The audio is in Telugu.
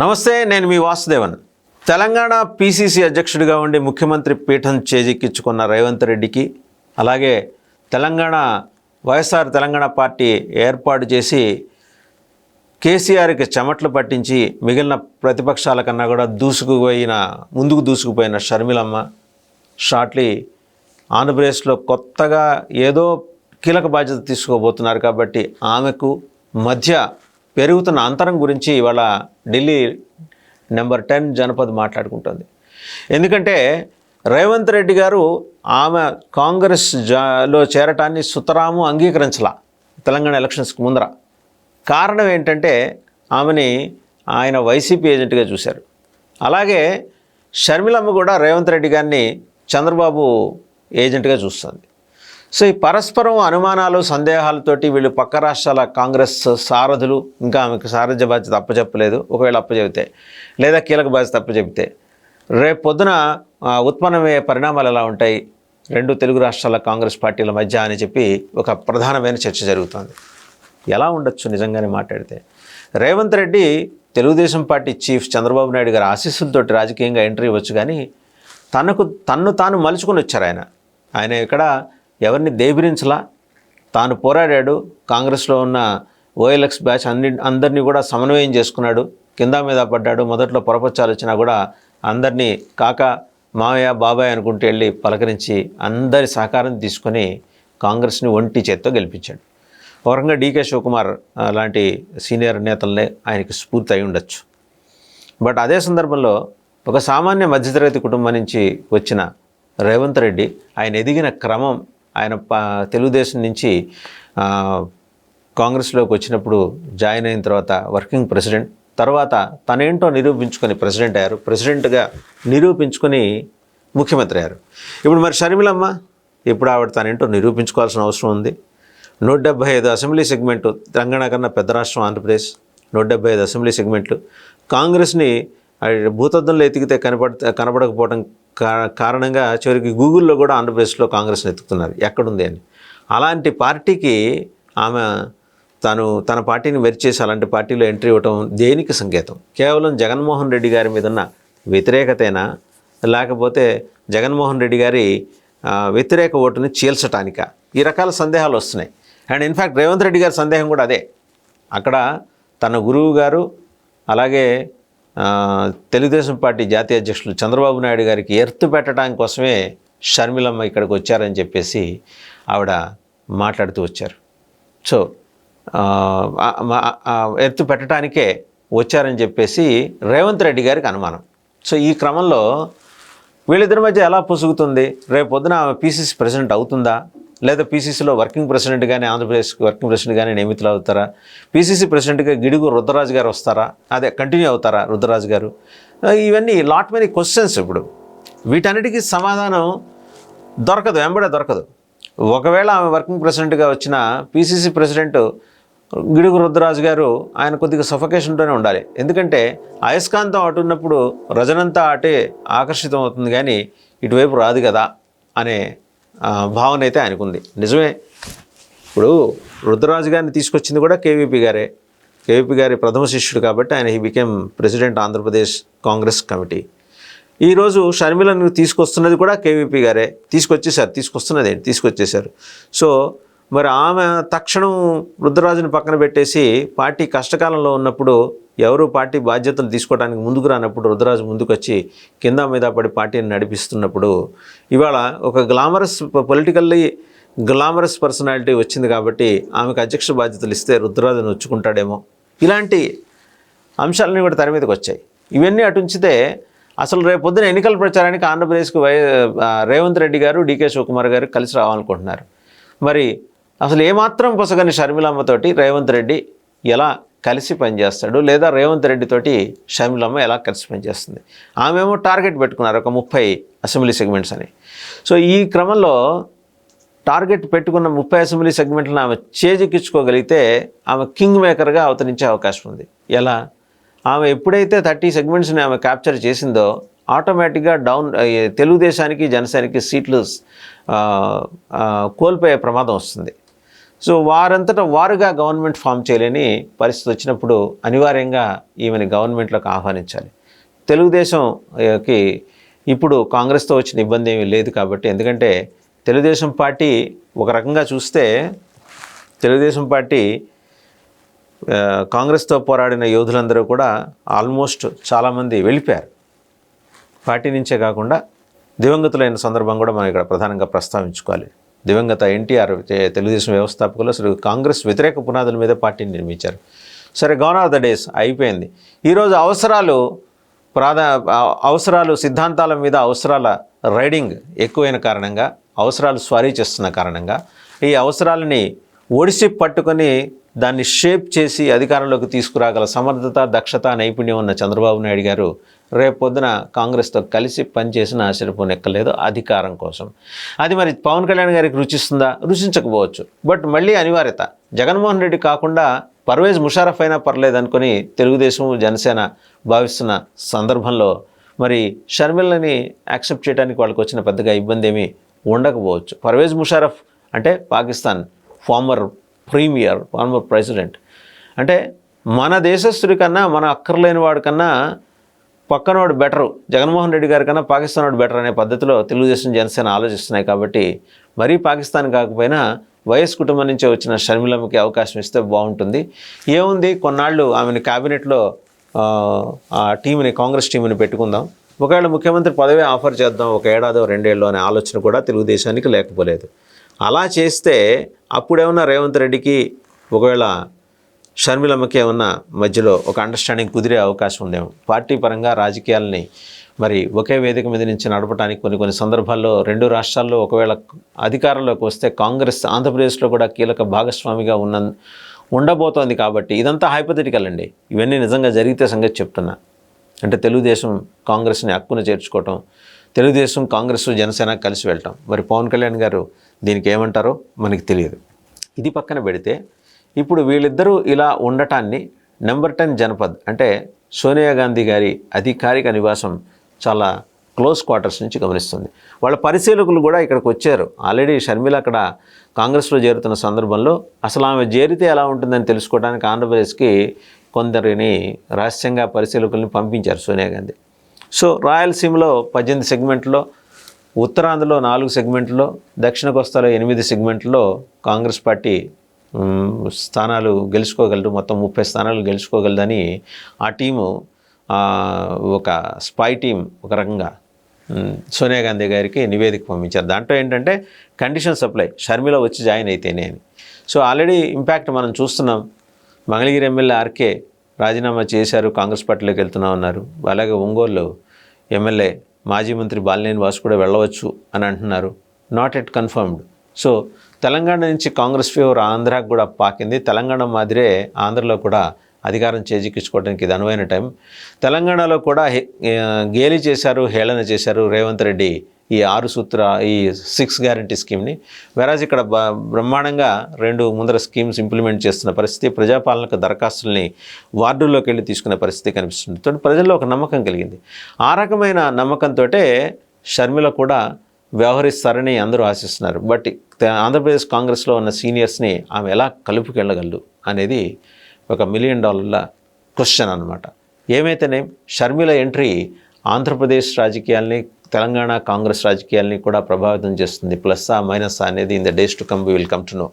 నమస్తే నేను మీ వాసుదేవన్. తెలంగాణ పీసీసీ అధ్యక్షుడిగా ఉండి ముఖ్యమంత్రి పీఠం చేజిక్కించుకున్న రేవంత్ రెడ్డికి అలాగే తెలంగాణ వైఎస్ఆర్ తెలంగాణ పార్టీ ఏర్పాటు చేసి కేసీఆర్కి చెమట్లు పట్టించి మిగిలిన ప్రతిపక్షాల కన్నా కూడా దూసుకుపోయిన ముందుకు దూసుకుపోయిన షర్మిలమ్మ షార్ట్లీ ఆంధ్రప్రదేశ్లో కొత్తగా ఏదో కీలక బాధ్యత తీసుకోబోతున్నారు కాబట్టి ఆమెకు మధ్య పెరుగుతున్న అంతరం గురించి ఇవాళ ఢిల్లీ నెంబర్ టెన్ జనపద్ మాట్లాడుకుంటుంది. ఎందుకంటే రేవంత్ రెడ్డి గారు ఆమె కాంగ్రెస్ జాలో చేరటాన్ని సుతరాము అంగీకరించలా తెలంగాణ ఎలక్షన్స్కి ముందర. కారణం ఏంటంటే ఆమెని ఆయన వైసీపీ ఏజెంట్గా చూశారు. అలాగే షర్మిలమ్మ కూడా రేవంత్ రెడ్డి గారిని చంద్రబాబు ఏజెంట్గా చూస్తుంది. సో ఈ పరస్పరం అనుమానాలు సందేహాలతోటి వీళ్ళు పక్క రాష్ట్రాల కాంగ్రెస్ సారథులు ఇంకా ఆమెకు సారథ్య బాధ్యత అప్పచెప్పలేదు. ఒకవేళ అప్పచెబితే లేదా కీలక బాధ్యత అప్పచెబితే రేపు పొద్దున ఉత్పన్నమయ్యే పరిణామాలు ఎలా ఉంటాయి? రెండు తెలుగు రాష్ట్రాల కాంగ్రెస్ పార్టీల మధ్య అని చెప్పి ఒక ప్రధానమైన చర్చ జరుగుతుంది. ఎలా ఉండొచ్చు నిజంగానే మాట్లాడితే? రేవంత్ రెడ్డి తెలుగుదేశం పార్టీ చీఫ్ చంద్రబాబు నాయుడు గారి ఆశీస్సులతోటి రాజకీయంగా ఎంట్రీ ఇవ్వచ్చు కానీ తనకు తన్ను తాను మలుచుకొని వచ్చారు ఆయన. ఆయన ఇక్కడ ఎవరిని దేబిరించలా? తాను పోరాడాడు. కాంగ్రెస్లో ఉన్న ఓఎల్ఎక్స్ బ్యాచ్ అన్ని అందరినీ కూడా సమన్వయం చేసుకున్నాడు. కింద మీద పడ్డాడు. మొదట్లో పొరపచ్చాలు వచ్చినా కూడా అందరినీ కాక మావయ్య బాబాయ్ అనుకుంటూ వెళ్ళి పలకరించి అందరి సహకారం తీసుకొని కాంగ్రెస్ని ఒంటి చేత్తో గెలిపించాడు. ఒక రకంగా డీకే శివకుమార్ లాంటి సీనియర్ నేతలనే ఆయనకి స్ఫూర్తి అయి ఉండొచ్చు. బట్ అదే సందర్భంలో ఒక సామాన్య మధ్యతరగతి కుటుంబం నుంచి వచ్చిన రేవంత్ రెడ్డి ఆయన ఎదిగిన క్రమం ఆయన తెలుగుదేశం నుంచి కాంగ్రెస్లోకి వచ్చినప్పుడు జాయిన్ అయిన తర్వాత వర్కింగ్ ప్రెసిడెంట్ తర్వాత తనేంటో నిరూపించుకొని ప్రెసిడెంట్ అయ్యారు. ప్రెసిడెంట్గా నిరూపించుకొని ముఖ్యమంత్రి అయ్యారు. ఇప్పుడు మరి షర్మిలమ్మ ఇప్పుడు ఆవిడ తనేంటో నిరూపించుకోవాల్సిన అవసరం ఉంది. నూట డెబ్బై ఐదు అసెంబ్లీ సెగ్మెంట్ తెలంగాణ కన్నా పెద్ద రాష్ట్రం ఆంధ్రప్రదేశ్. నూట డెబ్బై ఐదు అసెంబ్లీ సెగ్మెంట్లు కాంగ్రెస్ని భూతద్దంలో ఎతికితే కనపడ కనపడకపోవడం కారణంగా చివరికి గూగుల్లో కూడా ఆంధ్రప్రదేశ్లో కాంగ్రెస్ని ఎత్తుకుతున్నారు ఎక్కడుంది అని. అలాంటి పార్టీకి ఆమె తను తన పార్టీని వెరిచేసి అలాంటి పార్టీలో ఎంట్రీ ఇవ్వటం దేనికి సంకేతం? కేవలం జగన్మోహన్ రెడ్డి గారి మీద ఉన్న వ్యతిరేకతేనా? లేకపోతే జగన్మోహన్ రెడ్డి గారి వ్యతిరేక ఓటుని చీల్చటానిక? ఈ రకాల సందేహాలు వస్తున్నాయి. అండ్ ఇన్ఫ్యాక్ట్ రేవంత్ రెడ్డి గారి సందేహం కూడా అదే. అక్కడ తన గురువు గారు అలాగే తెలుగుదేశం పార్టీ జాతీయ అధ్యక్షులు చంద్రబాబు నాయుడు గారికి ఎర్త్ పెట్టడానికి కోసమే షర్మిలమ్మ ఇక్కడికి వచ్చారని చెప్పేసి ఆవిడ మాట్లాడుతూ వచ్చారు. సో ఎర్త్ పెట్టడానికే వచ్చారని చెప్పేసి రేవంత్ రెడ్డి గారికి అనుమానం. సో ఈ క్రమంలో వీళ్ళిద్దరి మధ్య ఎలా పొసుగుతుంది? రేపు పొద్దున ఆమె పీసీసీ ప్రెసిడెంట్ అవుతుందా? లేదా పీసీసీలో వర్కింగ్ ప్రెసిడెంట్ కానీ ఆంధ్రప్రదేశ్ వర్కింగ్ ప్రెసిడెంట్ కానీ నియమితులు అవుతారా? పీసీసీ ప్రెసిడెంట్గా గిడుగు రుద్రరాజు గారు వస్తారా? అదే కంటిన్యూ అవుతారా రుద్రరాజు గారు? ఇవన్నీ లాట్ మెనీ క్వశ్చన్స్ ఇప్పుడు. వీటన్నిటికీ సమాధానం దొరకదు వెంబడే దొరకదు. ఒకవేళ ఆమె వర్కింగ్ ప్రెసిడెంట్గా వచ్చిన పీసీసీ ప్రెసిడెంట్ గిడుగు రుద్రరాజు గారు ఆయన కొద్దిగా సఫకేషన్తోనే ఉండాలి. ఎందుకంటే అయస్కాంతం అటు ఉన్నప్పుడు రజనంతా అటే ఆకర్షితం అవుతుంది కానీ ఇటువైపు రాదు కదా అనే భావన అయితే ఆయనకుంది నిజమే. ఇప్పుడు రుద్రరాజు గారిని తీసుకొచ్చింది కూడా కేవీపీ గారే. కేవీపీ గారి ప్రథమ శిష్యుడు కాబట్టి ఆయన he became president Andhra Pradesh Congress committee. ఈరోజు షర్మిలను తీసుకొస్తున్నది కూడా కేవీపీ గారే. తీసుకొచ్చేసారు తీసుకొస్తున్నది ఏంటి? తీసుకొచ్చేసారు సో మరి ఆమె తక్షణం రుద్రరాజుని పక్కన పెట్టేసి పార్టీ కష్టకాలంలో ఉన్నప్పుడు ఎవరు పార్టీ బాధ్యతలు తీసుకోవడానికి ముందుకు రానప్పుడు రుద్రరాజు ముందుకు వచ్చి కింద మీద పడి పార్టీని నడిపిస్తున్నప్పుడు ఇవాళ ఒక గ్లామరస్ పొలిటికల్లీ గ్లామరస్ పర్సనాలిటీ వచ్చింది కాబట్టి ఆమెకు అధ్యక్ష బాధ్యతలు ఇస్తే రుద్రరాజును వచ్చుకుంటాడేమో ఇలాంటి అంశాలన్నీ కూడా తెర మీదకి వచ్చాయి. ఇవన్నీ అటు ఉంచితే అసలు రేపు పొద్దున ఎన్నికల ప్రచారానికి ఆంధ్రప్రదేశ్కి వై రేవంత్ రెడ్డి గారు డీకే శివకుమార్ గారు కలిసి రావాలనుకుంటున్నారు. మరి అసలు ఏమాత్రం పొసగని షర్మిలమ్మతోటి రేవంత్ రెడ్డి ఎలా కలిసి పనిచేస్తాడు లేదా రేవంత్ రెడ్డితోటి షమిలమ్మ ఎలా కలిసి పనిచేస్తుంది? ఆమెమో టార్గెట్ పెట్టుకున్నారు ఒక ముప్పై అసెంబ్లీ సెగ్మెంట్స్ అని. సో ఈ క్రమంలో టార్గెట్ పెట్టుకున్న ముప్పై అసెంబ్లీ సెగ్మెంట్లను ఆమె చేజెక్కించుకోగలిగితే ఆమె కింగ్ మేకర్గా అవతరించే అవకాశం ఉంది. ఎలా? ఆమె ఎప్పుడైతే థర్టీ సెగ్మెంట్స్ని ఆమె క్యాప్చర్ చేసిందో ఆటోమేటిక్గా డౌన్ తెలుగుదేశానికి జనసేనకి సీట్లు కోల్పోయే ప్రమాదం వస్తుంది. సో వారంతటా వారుగా గవర్నమెంట్ ఫామ్ చేయలేని పరిస్థితి వచ్చినప్పుడు అనివార్యంగా ఈమెని గవర్నమెంట్లోకి ఆహ్వానించాలి. తెలుగుదేశంకి ఇప్పుడు కాంగ్రెస్తో వచ్చిన ఇబ్బంది ఏమీ లేదు కాబట్టి ఎందుకంటే తెలుగుదేశం పార్టీ ఒక రకంగా చూస్తే తెలుగుదేశం పార్టీ కాంగ్రెస్తో పోరాడిన యోధులందరూ కూడా ఆల్మోస్ట్ చాలామంది వెళ్ళిపోయారు. పార్టీ నుంచే కాకుండా దివంగతులైన సందర్భం కూడా మనం ఇక్కడ ప్రధానంగా ప్రస్తావించుకోవాలి. దివంగత ఎన్టీఆర్ తెలుగుదేశం వ్యవస్థాపకులు అసలు కాంగ్రెస్ వ్యతిరేక పునాదుల మీద పార్టీని నిర్మించారు. సరే గౌన్ ఆఫ్ ద డేస్ అయిపోయింది. ఈరోజు అవసరాలు ప్రాధా అవసరాలు సిద్ధాంతాల మీద అవసరాల రైడింగ్ ఎక్కువైన కారణంగా అవసరాలు స్వారీ చేస్తున్న కారణంగా ఈ అవసరాలని ఒడిసి పట్టుకొని దాన్ని షేప్ చేసి అధికారంలోకి తీసుకురాగల సమర్థత దక్షత నైపుణ్యం ఉన్న చంద్రబాబు నాయుడు గారు రేపొద్దున కాంగ్రెస్తో కలిసి పనిచేసిన ఆశ్చర్యపోనెక్కలేదు అధికారం కోసం. అది మరి పవన్ కళ్యాణ్ గారికి రుచిస్తుందా? రుచించకపోవచ్చు. బట్ మళ్ళీ అనివార్యత. జగన్మోహన్ రెడ్డి కాకుండా పర్వేజ్ ముషారఫ్ అయినా పర్లేదు అనుకుని తెలుగుదేశం జనసేన భావిస్తున్న సందర్భంలో మరి షర్మిలని యాక్సెప్ట్ చేయడానికి వాళ్ళకి వచ్చిన పెద్దగా ఇబ్బంది ఏమీ ఉండకపోవచ్చు. పర్వేజ్ ముషారఫ్ అంటే Pakistan former premier former president. అంటే మన దేశస్థుడి కన్నా మన అక్కర్లేని వాడి కన్నా పక్కనోడు బెటరు జగన్మోహన్ రెడ్డి గారి కన్నా పాకిస్తాన్ వాడు బెటర్ అనే పద్ధతిలో తెలుగుదేశం జనసేన ఆలోచిస్తున్నాయి కాబట్టి మరీ పాకిస్తాన్ కాకపోయినా వైఎస్ కుటుంబం నుంచి వచ్చిన షర్మిలమ్మకి అవకాశం ఇస్తే బాగుంటుంది. ఏముంది? కొన్నాళ్ళు ఆమెను క్యాబినెట్లో ఆ, టీముని టీంని కాంగ్రెస్ టీంని పెట్టుకుందాం. ఒకవేళ ముఖ్యమంత్రి పదవి ఆఫర్ చేద్దాం ఒక ఏడాదో రెండేళ్ళు అనే ఆలోచన కూడా తెలుగుదేశానికి లేకపోలేదు. అలా చేస్తే అప్పుడేమన్నా రేవంత్ రెడ్డికి ఒకవేళ షర్మిలమ్మకి ఏమన్నా మధ్యలో ఒక అండర్స్టాండింగ్ కుదిరే అవకాశం ఉందేమో. పార్టీ పరంగా రాజకీయాలని మరి ఒకే వేదిక మీద నుంచి నడపడానికి కొన్ని కొన్ని సందర్భాల్లో రెండు రాష్ట్రాల్లో ఒకవేళ అధికారంలోకి వస్తే కాంగ్రెస్ ఆంధ్రప్రదేశ్లో కూడా కీలక భాగస్వామిగా ఉన్న ఉండబోతోంది కాబట్టి ఇదంతా హైపథెటికల్ అండి. ఇవన్నీ నిజంగా జరిగితే సంగతి చెప్తున్నా. అంటే తెలుగుదేశం కాంగ్రెస్ని హక్కున చేర్చుకోవటం తెలుగుదేశం కాంగ్రెస్ జనసేన కలిసి వెళ్ళటం. మరి పవన్ కళ్యాణ్ గారు దీనికి ఏమంటారో మనకి తెలియదు. ఇది పక్కన పెడితే ఇప్పుడు వీళ్ళిద్దరూ ఇలా ఉండటాన్ని నెంబర్ టెన్ జనపద్ అంటే సోనియా గాంధీ గారి అధికారిక నివాసం చాలా క్లోజ్ క్వార్టర్స్ నుంచి గమనిస్తుంది. వాళ్ళ పరిశీలకులు కూడా ఇక్కడికి వచ్చారు. ఆల్రెడీ షర్మిల అక్కడ కాంగ్రెస్లో చేరుతున్న సందర్భంలో అసలు ఆమె చేరితే ఎలా ఉంటుందని తెలుసుకోవడానికి ఆంధ్రప్రదేశ్కి కొందరిని రహస్యంగా పరిశీలకుల్ని పంపించారు సోనియా గాంధీ. సో రాయలసీమలో పద్దెనిమిది సెగ్మెంట్లో ఉత్తరాంధ్రలో నాలుగు సెగ్మెంట్లో దక్షిణ కోస్తాలో ఎనిమిది సెగ్మెంట్లో కాంగ్రెస్ పార్టీ స్థానాలు గెలుచుకోగలరు మొత్తం ముప్పై స్థానాలు గెలుచుకోగలదని ఆ టీము ఒక స్పై టీం ఒక రకంగా సోనియా గాంధీ గారికి నివేదిక పంపించారు. దాంట్లో ఏంటంటే కండిషన్ సప్లై షర్మిల వచ్చి జాయిన్ అయితేనే అని. సో ఆల్రెడీ ఇంపాక్ట్ మనం చూస్తున్నాం. మంగళగిరి ఎమ్మెల్యే ఆర్కే రాజీనామా చేశారు కాంగ్రెస్ పార్టీలోకి వెళ్తున్నా ఉన్నారు అలాగే ఒంగోలు ఎమ్మెల్యే మాజీ మంత్రి బాలినేని వాసు కూడా వెళ్ళవచ్చు అని అంటున్నారు. Not at confirmed so Telangana నుంచి కాంగ్రెస్ ఫేవర్ ఆంధ్రాకు కూడా పాకింది. తెలంగాణ మాదిరే ఆంధ్రలో కూడా అధికారం చేజిక్కించుకోవడానికి ఇది అనువైన టైం. తెలంగాణలో కూడా గేలి చేశారు హేళన చేశారు రేవంత్ రెడ్డి. ఈ ఆరు సూత్ర ఈ సిక్స్ గ్యారంటీ స్కీమ్ని వెరాజ్ ఇక్కడ బ బ్రహ్మాండంగా రెండు ముందర స్కీమ్స్ ఇంప్లిమెంట్ చేస్తున్న పరిస్థితి ప్రజాపాలనకు దరఖాస్తుల్ని వార్డుల్లోకి వెళ్ళి తీసుకునే పరిస్థితి కనిపిస్తుంది. తోటి ప్రజల్లో ఒక నమ్మకం కలిగింది. ఆ రకమైన నమ్మకంతో షర్మిల కూడా వ్యవహరిస్తారని అందరూ ఆశిస్తున్నారు. బట్ ఆంధ్రప్రదేశ్ కాంగ్రెస్లో ఉన్న సీనియర్స్ని ఆమె ఎలా కలుపుకెళ్ళగలరు అనేది ఒక మిలియన్ డాలర్ల క్వశ్చన్ అనమాట ఏమైతేనే? షర్మిల ఎంట్రీ ఆంధ్రప్రదేశ్ రాజకీయాల్ని తెలంగాణ కాంగ్రెస్ రాజకీయాల్ని కూడా ప్రభావితం చేస్తుంది. ప్లస్ ఆ మైనస్ అనేది in the days to come we will come to know